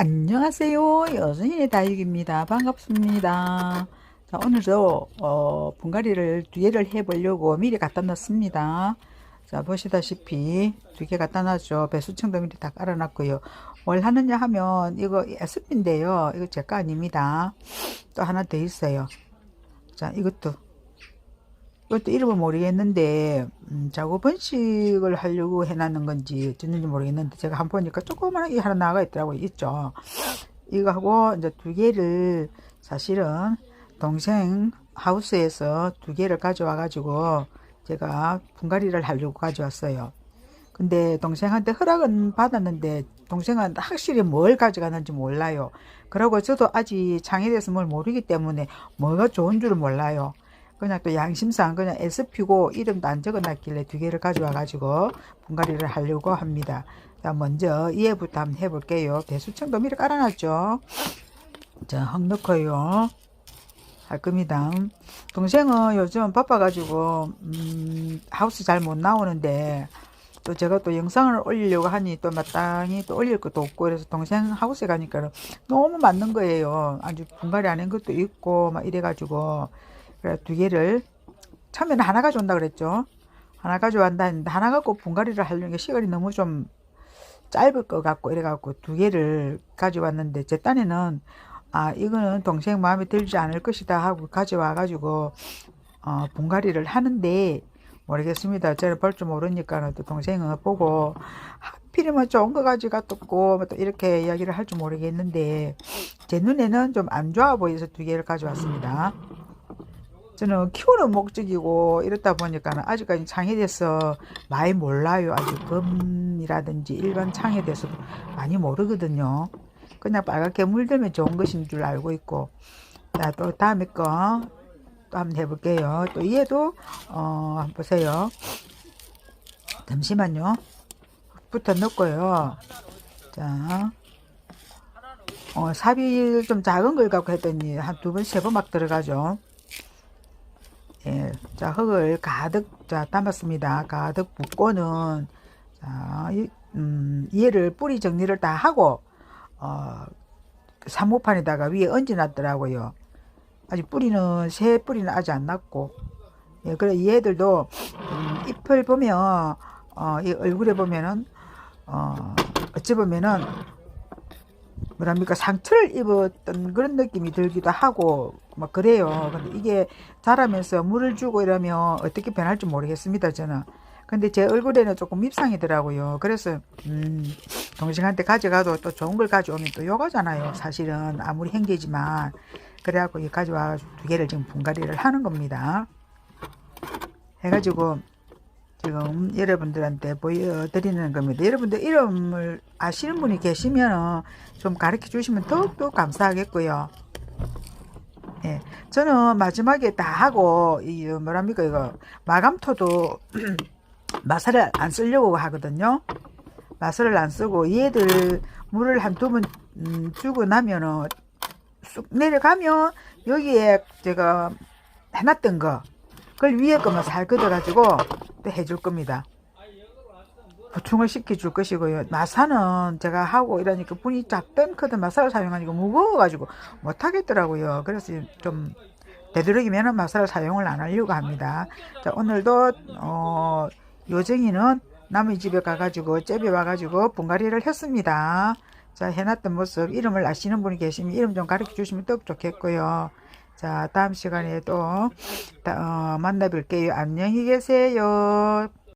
안녕하세요. 여순이의 다육입니다. 반갑습니다. 자, 오늘도 어, 분갈이를 두 개를 해 보려고 미리 갖다 놨습니다. 자, 보시다시피 두 개 갖다 놨죠. 배수청도 미리 다 깔아 놨고요. 뭘 하느냐 하면 이거 SP인데요. 이거 제 거 아닙니다. 또 하나 더 있어요. 자, 이것도 이것도 이름을 모르겠는데 음, 자고 번식을 하려고 해놨는 건지 어쨌는지 모르겠는데 제가 한번 보니까 조그만하게 하나 나가 있더라고요. 있죠? 이거 하고 이제 두 개를 사실은 동생 하우스에서 두 개를 가져와 가지고 제가 분갈이를 하려고 가져왔어요. 근데 동생한테 허락은 받았는데 동생은 확실히 뭘 가져가는지 몰라요. 그리고 저도 아직 창에 대해서 뭘 모르기 때문에 뭐가 좋은 줄을 몰라요 그냥 또 양심상 그냥 SP고 이름도 안 적어놨길래 두 개를 가져와 가지고 분갈이를 하려고 합니다. 자 먼저 이해부터 한번 해볼게요. 배수청도 미리 깔아놨죠. 자, 흙 넣고요. 할 겁니다. 동생은 요즘 바빠가지고 음, 하우스 잘 못 나오는데 또 제가 또 영상을 올리려고 하니 또 마땅히 또 올릴 것도 없고 그래서 동생 하우스에 가니까 너무 맞는 거예요. 아주 분갈이 안 한 것도 있고 막 이래가지고 그래 두 개를 처음에는 하나 가져온다 그랬죠. 하나 가져간다 했는데 하나 갖고 분갈이를 하려는 게 시간이 너무 좀 짧을 것 같고 이래갖고 두 개를 가져왔는데 제 딴에는 아 이거는 동생 마음에 들지 않을 것이다 하고 가져와 가지고 어, 분갈이를 하는데 모르겠습니다. 저는 볼줄 모르니까 또 동생은 보고 하필이면 좋은 거 가지고 갔고 또 이렇게 이야기를 할 줄 모르겠는데 제 눈에는 좀 안 좋아 보여서 두 개를 가져왔습니다. 저는 키우는 목적이고 이렇다 보니까 아직까지 창에 대해서 많이 몰라요. 아직 검이라든지 일반 창에 대해서 많이 모르거든요. 그냥 빨갛게 물들면 좋은 것인 줄 알고 있고. 자, 또 다음에 거 또 한번 해볼게요. 또 얘도 어, 한번 보세요. 잠시만요. 부터 넣고요. 자, 어, 삽이 좀 작은 걸 갖고 했더니 한 두 번, 세 번 막 들어가죠. 예, 자, 흙을 가득, 자, 담았습니다. 가득 붓고는, 자, 이, 음, 얘를 뿌리 정리를 다 하고, 어, 사모판에다가 위에 얹어놨더라고요. 아직 뿌리는, 새 뿌리는 아직 안 났고, 예, 그래, 얘들도, 음, 잎을 보면, 어, 이 얼굴에 보면은, 어, 어찌 보면은, 뭐랍니까 상처를 입었던 그런 느낌이 들기도 하고 막 그래요. 근데 이게 자라면서 물을 주고 이러면 어떻게 변할지 모르겠습니다. 저는. 근데 제 얼굴에는 조금 밉상이더라고요. 그래서 음, 동생한테 가져가도 또 좋은 걸 가져오면 또 욕하잖아요. 사실은 아무리 행제지만 그래갖고 이 가져와 두 개를 지금 분갈이를 하는 겁니다. 해가지고 지금 여러분들한테 보여드리는 겁니다. 여러분들 이름을 아시는 분이 계시면 좀 가르쳐 주시면 더욱더 감사하겠고요. 예, 저는 마지막에 다 하고 이 뭐랍니까 이거 마감토도 마사를 안 쓰려고 하거든요. 마사를 안 쓰고 얘들 물을 한 두번 음, 주고 나면은 쑥 내려가면 여기에 제가 해놨던 거 그걸 위에 거만 살 걷어가지고 또 해줄 겁니다. 보충을 시켜줄 것이고요. 마사는 제가 하고 이러니까 분이 작던 크던 마사를 사용하니까 무거워가지고 못하겠더라고요. 그래서 좀 되도록이면 마사를 사용을 안 하려고 합니다. 자, 오늘도 어, 요정이는 남의 집에 가가지고 잽에 와가지고 분갈이를 했습니다. 자, 해놨던 모습 이름을 아시는 분이 계시면 이름 좀 가르쳐 주시면 더 좋겠고요. 자, 다음 시간에 또 어, 만나 뵐게요. 안녕히 계세요.